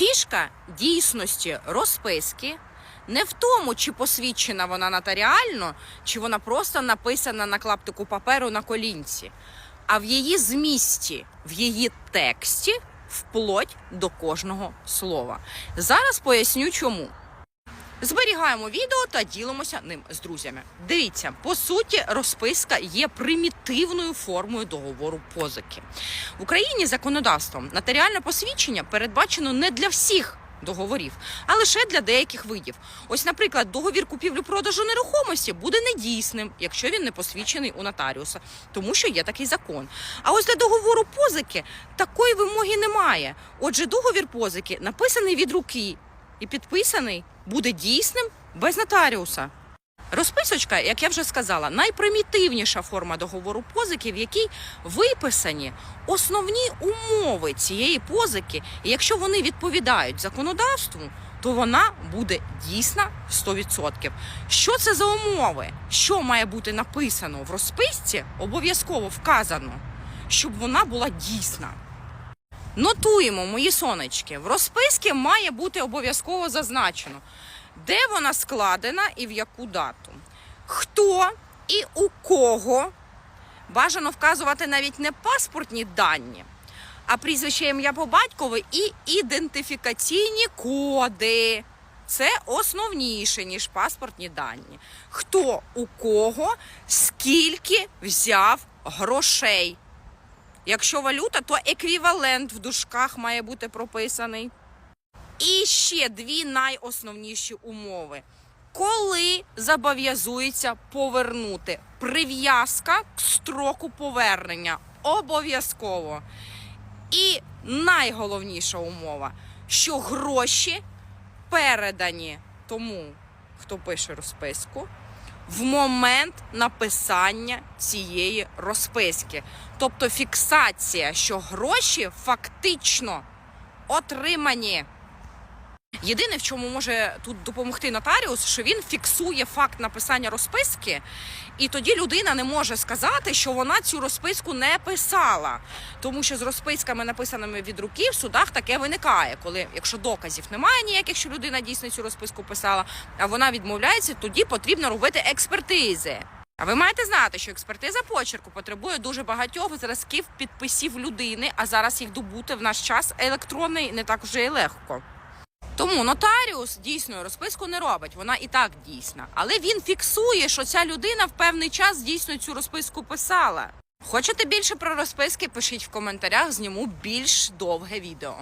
Фішка дійсності розписки не в тому, чи посвідчена вона нотаріально, чи вона просто написана на клаптику паперу на колінці, а в її змісті, в її тексті, вплоть до кожного слова. Зараз поясню чому. Зберігаємо відео та ділимося ним з друзями. Дивіться, по суті, розписка є примітивною формою договору позики. В Україні законодавством нотаріальне посвідчення передбачено не для всіх. Договорів, а лише для деяких видів. Ось, наприклад, договір купівлі-продажу нерухомості буде недійсним, якщо він не посвідчений у нотаріуса, тому що є такий закон. А ось для договору позики такої вимоги немає. Отже, договір позики написаний від руки і підписаний буде дійсним без нотаріуса. Розписочка, як я вже сказала, найпримітивніша форма договору позики, в якій виписані основні умови цієї позики, і якщо вони відповідають законодавству, то вона буде дійсна 100%. Що це за умови? Що має бути написано в розписці? Обов'язково вказано, щоб вона була дійсна. Нотуємо, мої сонечки. В розписці має бути обов'язково зазначено, де вона складена і в яку дату. Хто і у кого бажано вказувати навіть не паспортні дані, а прізвище ім'я по батькові і ідентифікаційні коди. Це основніше, ніж паспортні дані. Хто у кого скільки взяв грошей. Якщо валюта, то еквівалент в дужках має бути прописаний. І ще дві найосновніші умови. Коли зобов'язується повернути прив'язка к строку повернення обов'язково. І найголовніша умова, що гроші передані тому, хто пише розписку, в момент написання цієї розписки. Тобто фіксація, що гроші фактично отримані. Єдине, в чому може тут допомогти нотаріус, що він фіксує факт написання розписки, і тоді людина не може сказати, що вона цю розписку не писала. Тому що з розписками, написаними від руки, в судах таке виникає, коли якщо доказів немає ніяких, що людина дійсно цю розписку писала, а вона відмовляється, тоді потрібно робити експертизи. А ви маєте знати, що експертиза почерку потребує дуже багатьох зразків підписів людини, а зараз їх добути в наш час електронний не так вже і легко. Тому нотаріус дійсно розписку не робить, вона і так дійсна. Але він фіксує, що ця людина в певний час дійсно цю розписку писала. Хочете більше про розписки? Пишіть в коментарях, зніму більш довге відео.